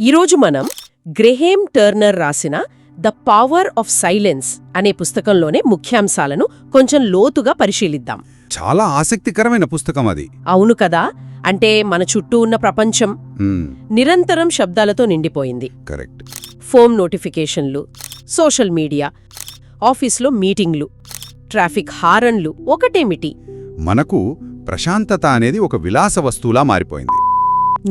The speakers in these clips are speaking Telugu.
ఈరోజు మనం గ్రెహేమ్ టర్నర్ రాసిన ద పవర్ ఆఫ్ సైలెన్స్ అనే పుస్తకంలోనే ముఖ్యాంశాలను కొంచెం లోతుగా పరిశీలిద్దాం. చాలా ఆసక్తికరమైన పుస్తకం అది. అవును కదా? అంటే మన చుట్టూ ఉన్న ప్రపంచం నిరంతరం శబ్దాలతో నిండిపోయింది. కరెక్ట్. ఫోన్ నోటిఫికేషన్లు సోషల్ మీడియా ఆఫీస్లో మీటింగ్లు ట్రాఫిక్ హారన్లు ఒకటేమిటి? మనకు ప్రశాంతత అనేది ఒక విలాస వస్తువులా మారిపోయింది.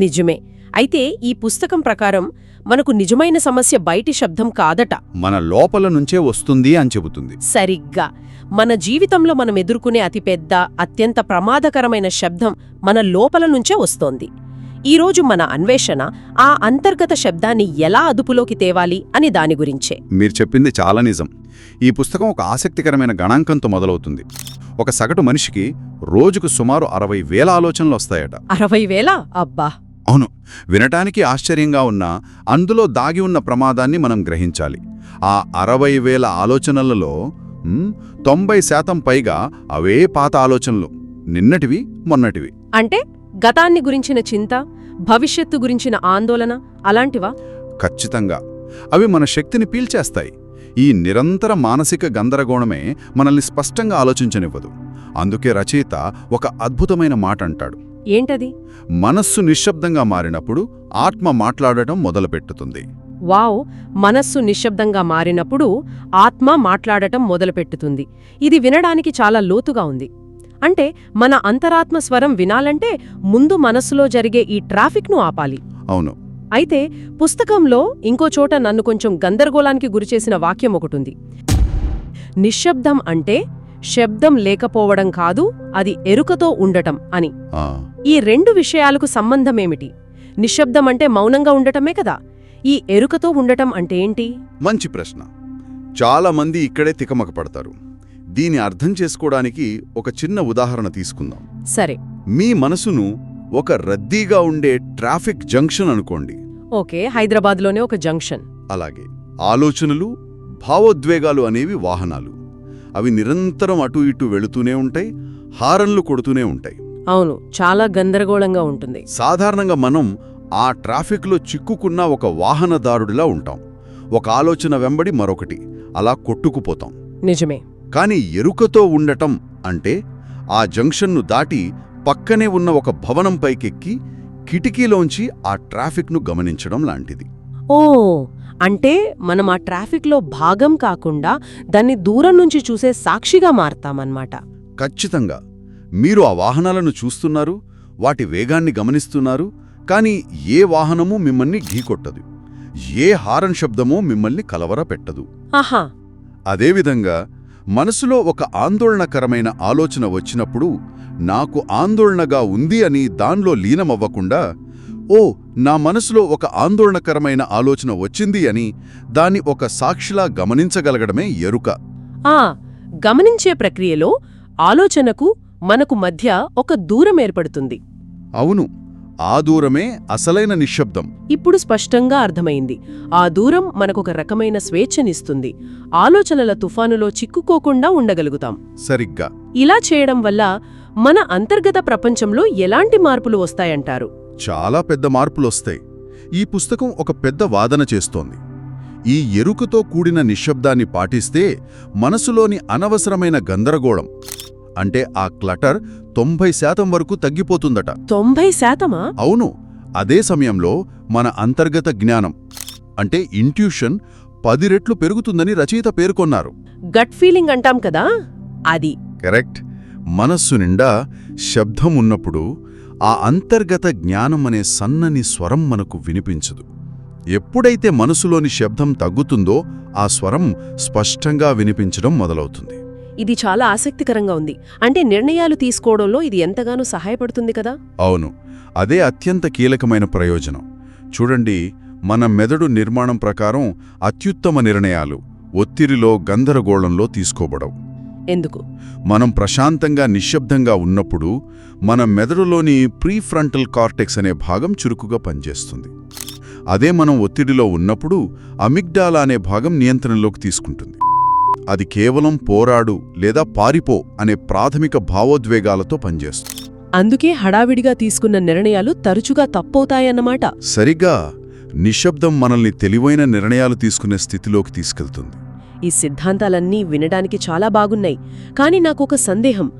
నిజమే. అయితే ఈ పుస్తకం ప్రకారం మనకు నిజమైన సమస్య బయటి శబ్దం కాదట. మన లోపల నుంచే వస్తుంది అని చెబుతుంది. సరిగ్గా. మన జీవితంలో మనం ఎదుర్కొనే అతిపెద్ద అత్యంత ప్రమాదకరమైన శబ్దం మన లోపల నుంచే వస్తోంది. ఈరోజు మన అన్వేషణ ఆ అంతర్గత శబ్దాన్ని ఎలా అదుపులోకి తేవాలి అని దాని గురించే. మీరు చెప్పింది చాలా నిజం. ఈ పుస్తకం ఒక ఆసక్తికరమైన గణాంకంతో మొదలవుతుంది. ఒక సగటు మనిషికి రోజుకు సుమారు అరవై వేల ఆలోచనలు వస్తాయట. అరవై వేల? అబ్బా! అవును వినటానికి ఆశ్చర్యంగా ఉన్నా అందులో దాగి ఉన్న ప్రమాదాన్ని మనం గ్రహించాలి. ఆ అరవై వేల ఆలోచనలలో తొంభై శాతం పైగా అవే పాత ఆలోచనలు నిన్నటివి మొన్నటివి. అంటే గతాన్ని గురించిన చింత భవిష్యత్తు గురించిన ఆందోళన అలాంటివా? ఖచ్చితంగా. అవి మన శక్తిని పీల్చేస్తాయి. ఈ నిరంతర మానసిక గందరగోళమే మనల్ని స్పష్టంగా ఆలోచించనివ్వదు. అందుకే రచయిత ఒక అద్భుతమైన మాట అంటాడు ఏంటది? మనస్సు నిశ్శబ్దంగా మారినప్పుడు ఆత్మ మాట్లాడటం మొదలుపెట్టుతుంది. వావ్! మనస్సు నిశ్శబ్దంగా మారినప్పుడు ఆత్మ మాట్లాడటం మొదలుపెట్టుతుంది. ఇది వినడానికి చాలా లోతుగా ఉంది. అంటే మన అంతరాత్మ స్వరం వినాలంటే ముందు మనస్సులో జరిగే ఈ ట్రాఫిక్ను ఆపాలి. అవును. అయితే పుస్తకంలో ఇంకో చోట నన్ను కొంచెం గందరగోళానికి గురిచేసిన వాక్యం ఒకటుంది నిశ్శబ్దం అంటే శబ్దం లేకపోవడం కాదు అది ఎరుకతో ఉండటం అని. ఈ రెండు విషయాలకు సంబంధమేమిటి? నిశ్శబ్దం అంటే మౌనంగా ఉండటమే కదా? ఈ ఎరుకతో ఉండటం అంటే ఏంటి? మంచి ప్రశ్న. చాలా మంది ఇక్కడే తికమక పడతారు. దీని అర్థం చేసుకోవడానికి ఒక చిన్న ఉదాహరణ తీసుకుందాం. సరే. మీ మనసును ఒక రద్దీగా ఉండే ట్రాఫిక్ జంక్షన్ అనుకోండి. ఓకే హైదరాబాద్లోనే ఒక జంక్షన్. అలాగే ఆలోచనలు భావోద్వేగాలు అనేవి వాహనాలు. అవి నిరంతరం అటు ఇటు వెళుతూనే ఉంటాయి హారన్లు కొడుతూనే ఉంటాయి. అవును చాలా గందరగోళంగా ఉంటుంది. సాధారణంగా మనం ఆ ట్రాఫిక్లో చిక్కుకున్న ఒక వాహనదారుడిలా ఉంటాం. ఒక ఆలోచన వెంబడి మరొకటి అలా కొట్టుకుపోతాం. నిజమే. కాని ఎరుకతో ఉండటం అంటే ఆ జంక్షన్ను దాటి పక్కనే ఉన్న ఒక భవనం పైకెక్కి కిటికీలోంచి ఆ ట్రాఫిక్ను గమనించడం లాంటిది. ఓ అంటే మనం ఆ ట్రాఫిక్లో భాగం కాకుండా దాన్ని దూరం నుంచి చూసే సాక్షిగా మారతామన్నమాట. ఖచ్చితంగా. మీరు ఆ వాహనాలను చూస్తున్నారు వాటి వేగాన్ని గమనిస్తున్నారు కానీ ఏ వాహనమూ మిమ్మల్ని ఢీకొట్టదు ఏ హారన్ శబ్దమూ మిమ్మల్ని కలవర పెట్టదు. ఆహా. అదేవిధంగా మనసులో ఒక ఆందోళనకరమైన ఆలోచన వచ్చినప్పుడు నాకు ఆందోళనగా ఉంది అని దానిలో లీనమవ్వకుండా ఓ నా మనసులో ఒక ఆందోళనకరమైన ఆలోచన వచ్చింది అని దాన్ని ఒక సాక్షిలా గమనించగలగడమే ఎరుక. ఆ గమనించే ప్రక్రియలో ఆలోచనకు మనకు మధ్య ఒక దూరం ఏర్పడుతుంది. అవును ఆ దూరమే అసలైన నిశ్శబ్దం. ఇప్పుడు స్పష్టంగా అర్థమైంది. ఆ దూరం మనకొక రకమైన స్వేచ్ఛనిస్తుంది. ఆలోచనల తుఫానులో చిక్కుకోకుండా ఉండగలుగుతాం. సరిగ్గా. ఇలా చేయడం వల్ల మన అంతర్గత ప్రపంచంలో ఎలాంటి మార్పులు వస్తాయంటారు? చాలా పెద్ద మార్పులొస్తాయి. ఈ పుస్తకం ఒక పెద్ద వాదన చేస్తోంది. ఈ ఎరుకతో కూడిన నిశ్శబ్దాన్ని పాటిస్తే మనసులోని అనవసరమైన గందరగోళం అంటే ఆ క్లటర్ తొంభై శాతం వరకు తగ్గిపోతుందట. తొంభై శాతమా? అవును అదే సమయంలో మన అంతర్గత జ్ఞానం అంటే ఇంట్యూషన్ పది రెట్లు పెరుగుతుందని రచయిత పేర్కొన్నారు. గట్ ఫీలింగ్ అంటాం కదా? అది. కరెక్ట్. మనస్సు నిండా శబ్దం ఉన్నప్పుడు ఆ అంతర్గత జ్ఞానం అనే సన్నని స్వరం మనకు వినిపించదు. ఎప్పుడైతే మనసులోని శబ్దం తగ్గుతుందో ఆ స్వరం స్పష్టంగా వినిపించడం మొదలవుతుంది. ఇది చాలా ఆసక్తికరంగా ఉంది. అంటే నిర్ణయాలు తీసుకోవడంలో ఇది ఎంతగానో సహాయపడుతుంది కదా? అవును. అదే అత్యంత కీలకమైన ప్రయోజనం. చూడండి మన మెదడు నిర్మాణం ప్రకారం అత్యుత్తమ నిర్ణయాలు ఒత్తిడిలో గందరగోళంలో తీసుకోబడవు. ఎందుకు? మనం ప్రశాంతంగా నిశ్శబ్దంగా ఉన్నప్పుడు మన మెదడులోని ప్రీఫ్రంటల్ కార్టెక్స్ అనే భాగం చురుకుగా పనిచేస్తుంది. అదే మనం ఒత్తిడిలో ఉన్నప్పుడు అమిగ్డాలా అనే భాగం నియంత్రణలోకి తీసుకుంటుంది. అది కేవలం పోరాడు లేదా పారిపో అనే ప్రాథమిక భావోద్వేగాలతో పనిచేస్తుంది. అందుకే హడావిడిగా తీసుకున్న నిర్ణయాలు తరచుగా తప్పవుతాయన్నమాట. సరిగ్గా నిశ్శబ్దం మనల్ని తెలివైన నిర్ణయాలు తీసుకునే స్థితిలోకి తీసుకెళ్తుంది. ఈ సిద్ధాంతాలన్నీ వినడానికి చాలా బాగున్నాయి. కానీ నాకొక సందేహం.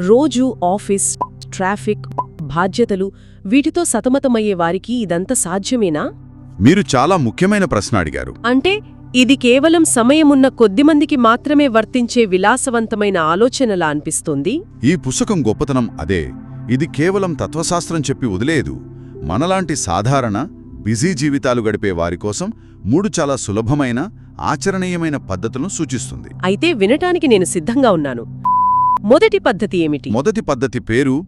రోజు ఆఫీస్ ట్రాఫిక్ బాధ్యతలు వీటితో సతమతమయ్యే వారికి ఇదంతా సాధ్యమేనా? మీరు చాలా ముఖ్యమైన ప్రశ్న అడిగారు. అంటే ఇది కేవలం సమయమున్న కొద్దిమందికి మాత్రమే వర్తించే విలాసవంతమైన ఆలోచనలా అనిపిస్తుంది? ఈ పుస్తకం గొప్పతనం అదే. ఇది కేవలం తత్వశాస్త్రం చెప్పి వదిలేదు. మనలాంటి సాధారణ బిజీ జీవితాలు గడిపే వారి కోసం మూడు చాలా సులభమైన ఆచరణీయమైన పద్ధతులను సూచిస్తుంది. అయితే వినటానికి నేను సిద్ధంగా ఉన్నాను. మొదటి పద్ధతి ఏమిటి? మొదటి పద్ధతి పేరు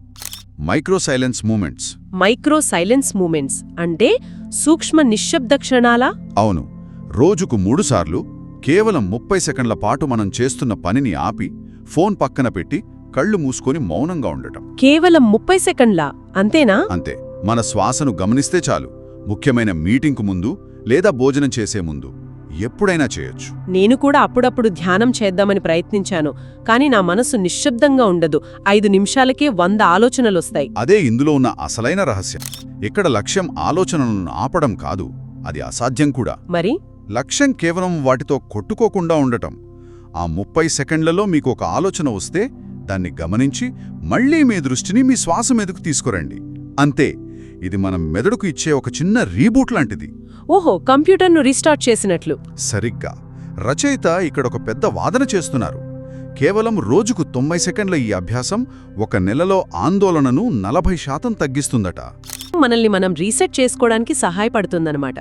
micro silence moments. Micro silence moments అంటే సూక్ష్మ నిశ్శబ్ద క్షణాలా? అవును. రోజుకు మూడుసార్లు కేవలం ముప్పై సెకండ్ల పాటు మనం చేస్తున్న పనిని ఆపి ఫోన్ పక్కన పెట్టి కళ్ళు మూసుకొని మౌనంగా ఉండటం. కేవలం ముప్పై సెకండ్లా? అంతేనా? అంతే. మన శ్వాసను గమనిస్తే చాలు. ముఖ్యమైన మీటింగ్కు ముందు లేదా భోజనం చేసే ముందు ఎప్పుడైనా చేయొచ్చు. నేను కూడా అప్పుడప్పుడు ధ్యానం చేద్దామని ప్రయత్నించాను కానీ నా మనసు నిశ్శబ్దంగా ఉండదు. ఐదు నిమిషాలకే వంద ఆలోచనలొస్తాయి. అదే ఇందులో ఉన్న అసలైన రహస్యం. ఇక్కడ లక్ష్యం ఆలోచనలను ఆపడం కాదు అది అసాధ్యం కూడా. మరి? లక్ష్యం కేవలం వాటితో కొట్టుకోకుండా ఉండటం. ఆ ముప్పై సెకండ్లలో మీకు ఒక ఆలోచన వస్తే దాన్ని గమనించి మళ్ళీ మీ దృష్టిని మీ శ్వాస మీదకు తీసుకురండి. అంతే. ఇది మన మెదడుకు ఇచ్చే ఒక చిన్న రీబూట్ లాంటిది. ఓహో కంప్యూటర్ను రీస్టార్ట్ చేసినట్లు. సరిగ్గా. రచయిత ఇక్కడ ఒక పెద్ద వాదన చేస్తున్నారు. కేవలం రోజుకు తొంభై సెకండ్ల ఈ అభ్యాసం ఒక నెలలో ఆందోళనను నలభై శాతం తగ్గిస్తుందట. మనల్ని మనం రీసెట్ చేసుకోవడానికి సహాయపడుతుందన్నమాట.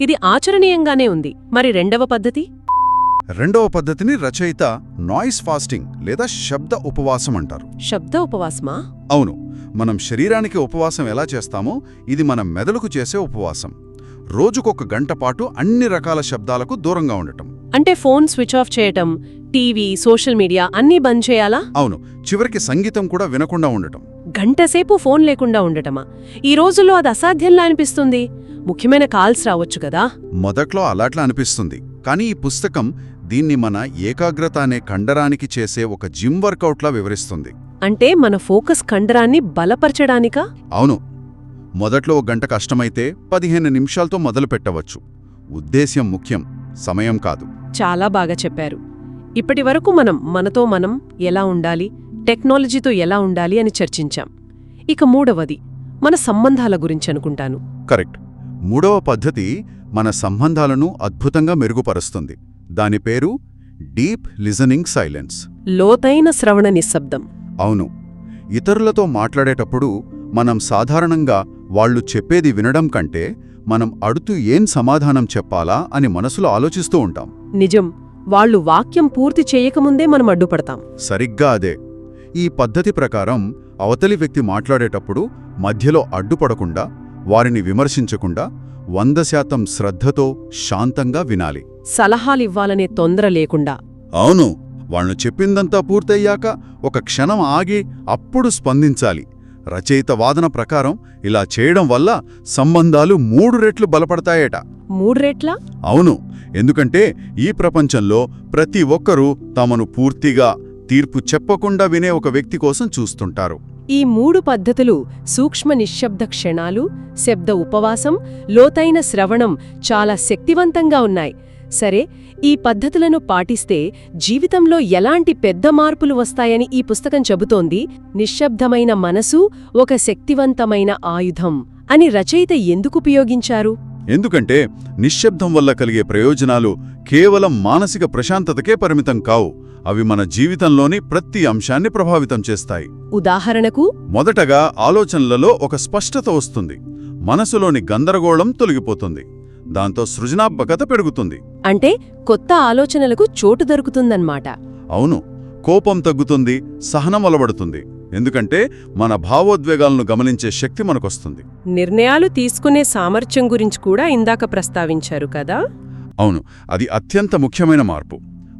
ఇది ఆచరణీయంగానే ఉంది. మరి రెండవ పద్ధతి? రెండవ పద్ధతిని రచయిత నాయిస్ ఫాస్టింగ్ లేదా శబ్ద ఉపవాసం అంటారు. శబ్ద ఉపవాసమా? అవును మనం శరీరానికి ఉపవాసం ఎలా చేస్తామో ఇది మన మెదడుకు చేసే ఉపవాసం. రోజుకొక గంట పాటు అన్ని రకాల శబ్దాలకు దూరంగా ఉండటం. అంటే ఫోన్ స్విచ్ ఆఫ్ చేయటం టీవీ సోషల్ మీడియా అన్నీ బంద్ చేయాలా? అవును చివరికి సంగీతం కూడా వినకుండా ఉండటం. గంటసేపు ఫోన్ లేకుండా ఉండటమా? ఈ రోజుల్లో అది అసాధ్యంలా అనిపిస్తుంది. ముఖ్యమైన కాల్స్ రావచ్చు కదా? మొదట్లో అలాట్లా అనిపిస్తుంది కానీ ఈ పుస్తకం దీన్ని మన ఏకాగ్రత అనే కండరానికి చేసే ఒక జిమ్ వర్కౌట్లా వివరిస్తుంది. అంటే మన ఫోకస్ కండరాన్ని బలపరచడానికా? అవును. మొదట్లో ఒక గంట కష్టమైతే పదిహేను నిమిషాలతో మొదలు పెట్టవచ్చు. ఉద్దేశ్యం ముఖ్యం సమయం కాదు. చాలా బాగా చెప్పారు. ఇప్పటి వరకు మనం మనతో మనం ఎలా ఉండాలి టెక్నాలజీతో ఎలా ఉండాలి అని చర్చించాం. ఇక మూడవది మన సంబంధాల గురించి అనుకుంటాను. కరెక్ట్. మూడవ పద్ధతి మన సంబంధాలను అద్భుతంగా మెరుగుపరుస్తుంది. దాని పేరు డీప్ లిజనింగ్ సైలెన్స్. లోతైన శ్రవణ నిశ్శబ్దం. అవును. ఇతరులతో మాట్లాడేటప్పుడు మనం సాధారణంగా వాళ్ళు చెప్పేది వినడం కంటే మనం అడుతూ ఏం సమాధానం చెప్పాలా అని మనసులో ఆలోచిస్తూ ఉంటాం. నిజం. వాళ్ళు వాక్యం పూర్తి చేయకముందే మనం అడ్డుపడతాం. సరిగ్గా అదే. ఈ పద్ధతి ప్రకారం అవతలి వ్యక్తి మాట్లాడేటప్పుడు మధ్యలో అడ్డుపడకుండా వారిని విమర్శించకుండా వంద శాతం శ్రద్ధతో శాంతంగా వినాలి. సలహాలివ్వాలనే తొందర లేకుండా. అవును వాళ్ళు చెప్పిందంతా పూర్తయ్యాక ఒక క్షణం ఆగి అప్పుడు స్పందించాలి. రచయిత వాదన ప్రకారం ఇలా చేయడం వల్ల సంబంధాలు మూడు రెట్లు బలపడతాయట. మూడు రేట్లా? అవును ఎందుకంటే ఈ ప్రపంచంలో ప్రతి ఒక్కరూ తమను పూర్తిగా తీర్పు చెప్పకుండా వినే ఒక వ్యక్తి కోసం చూస్తుంటారు. ఈ మూడు పద్ధతులు సూక్ష్మ నిశ్శబ్ద క్షణాలు శబ్ద ఉపవాసం లోతైన శ్రవణం చాలా శక్తివంతంగా ఉన్నాయి. సరే ఈ పద్ధతులను పాటిస్తే జీవితంలో ఎలాంటి పెద్ద మార్పులు వస్తాయని ఈ పుస్తకం చెబుతోంది? నిశ్శబ్దమైన మనసు ఒక శక్తివంతమైన ఆయుధం అని రచయిత ఎందుకు ఉపయోగించారు? ఎందుకంటే నిశ్శబ్దం వల్ల కలిగే ప్రయోజనాలు కేవలం మానసిక ప్రశాంతతకే పరిమితం కావు. అవి మన జీవితంలోని ప్రతి అంశాన్ని ప్రభావితం చేస్తాయి. ఉదాహరణకు? మొదటగా ఆలోచనలలో ఒక స్పష్టత వస్తుంది. మనసులోని గందరగోళం తొలగిపోతుంది. దాంతో సృజనాత్మకత పెరుగుతుంది. అంటే కొత్త ఆలోచనలకు చోటు దొరుకుతుందన్నమాట. అవును కోపం తగ్గుతుంది సహనం అలవడుతుంది. ఎందుకంటే మన భావోద్వేగాలను గమనించే శక్తి మనకొస్తుంది. నిర్ణయాలు తీసుకునే సామర్థ్యం గురించి కూడా ఇందాక ప్రస్తావించారు కదా? అవును అది అత్యంత ముఖ్యమైన మార్పు.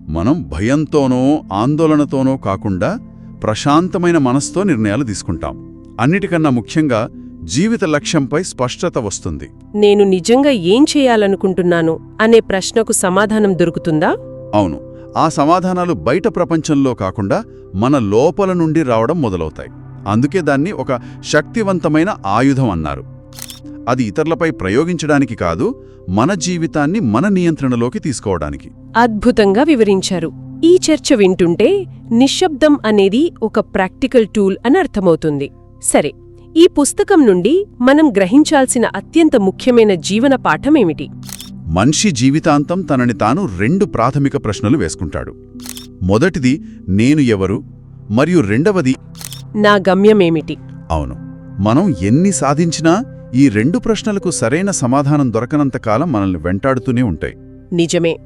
మనం భయంతోనో ఆందోళనతోనో కాకుండా ప్రశాంతమైన మనస్తో నిర్ణయాలు తీసుకుంటాం. అన్నిటికన్నా ముఖ్యంగా జీవిత లక్ష్యంపై స్పష్టత వస్తుంది. నేను నిజంగా ఏం చేయాలనుకుంటున్నాను అనే ప్రశ్నకు సమాధానం దొరుకుతుందా? అవును. ఆ సమాధానాలు బయట ప్రపంచంలో కాకుండా మన లోపల నుండి రావడం మొదలవుతాయి. అందుకే దాన్ని ఒక శక్తివంతమైన ఆయుధం అన్నారు. అది ఇతరులపై ప్రయోగించడానికి కాదు మన జీవితాన్ని మన నియంత్రణలోకి తీసుకోవడానికి. అద్భుతంగా వివరించారు. ఈ చర్చ వింటుంటే నిశ్శబ్దం అనేది ఒక ప్రాక్టికల్ టూల్ అని అర్థమవుతుంది. సరే ఈ పుస్తకం నుండి మనం గ్రహించాల్సిన అత్యంత ముఖ్యమైన జీవన పాఠమేమిటి? మనిషి జీవితాంతం తనని తాను రెండు ప్రాథమిక ప్రశ్నలు వేసుకుంటాడు. మొదటిది నేను ఎవరు? మరియు రెండవది నా గమ్యమేమిటి? అవును. మనం ఎన్ని సాధించినా ఈ రెండు ప్రశ్నలకు సరైన సమాధానం దొరకనంతకాలం మనల్ని వెంటాడుతూనే ఉంటాయి. నిజమే.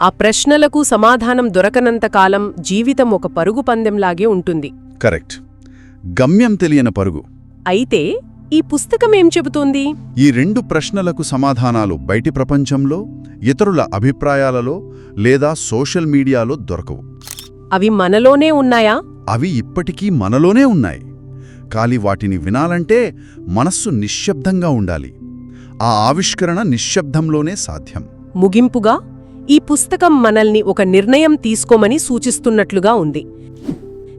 ఆ ప్రశ్నలకు సమాధానం దొరకనంతకాలం జీవితం ఒక పరుగు పందెంలాగే ఉంటుంది. కరెక్ట్. గమ్యం తెలియని పరుగు. అయితే ఈ పుస్తకం ఏం చెబుతోంది? ఈ రెండు ప్రశ్నలకు సమాధానాలు బయటి ప్రపంచంలో ఇతరుల అభిప్రాయాలలో లేదా సోషల్ మీడియాలో దొరకవు. అవి మనలోనే ఉన్నాయా? అవి ఇప్పటికీ మనలోనే ఉన్నాయి. కాలి వాటిని వినాలంటే మనస్సు నిశ్శబ్దంగా ఉండాలి. ఆ ఆవిష్కరణ నిశ్శబ్దంలోనే సాధ్యం. ముగింపుగా ఈ పుస్తకం మనల్ని ఒక నిర్ణయం తీసుకోమని సూచిస్తున్నట్లుగా ఉంది.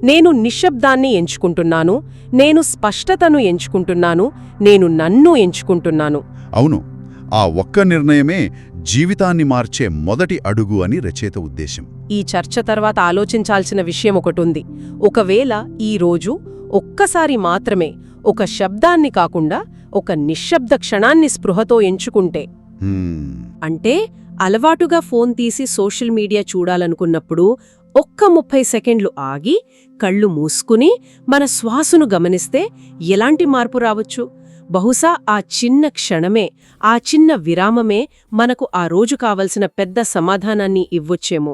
నేను నిశ్శబ్దాన్ని ఎంచుకుంటున్నాను నేను స్పష్టతను ఎంచుకుంటున్నాను నేను నన్ను ఎంచుకుంటున్నాను. అవును ఆ ఒక్క నిర్ణయమే జీవితాన్ని మార్చే మొదటి అడుగు అని రచయిత ఉద్దేశం. ఈ చర్చ తర్వాత ఆలోచించాల్సిన విషయం ఒకటుంది. ఒకవేళ ఈ రోజు ఒక్కసారి మాత్రమే ఒక శబ్దాన్ని కాకుండా ఒక నిశ్శబ్ద క్షణాన్ని స్పృహతో ఎంచుకుంటే అంటే అలవాటుగా ఫోన్ తీసి సోషల్ మీడియా చూడాలనుకున్నప్పుడు ఒక్క ముప్పై సెకండ్లు ఆగి కళ్ళు మూసుకుని మన శ్వాసను గమనిస్తే ఎలాంటి మార్పు రావచ్చు? బహుశా ఆ చిన్న క్షణమే ఆ చిన్న విరామమే మనకు ఆ రోజు కావలసిన పెద్ద సమాధానాన్ని ఇవ్వొచ్చేమో.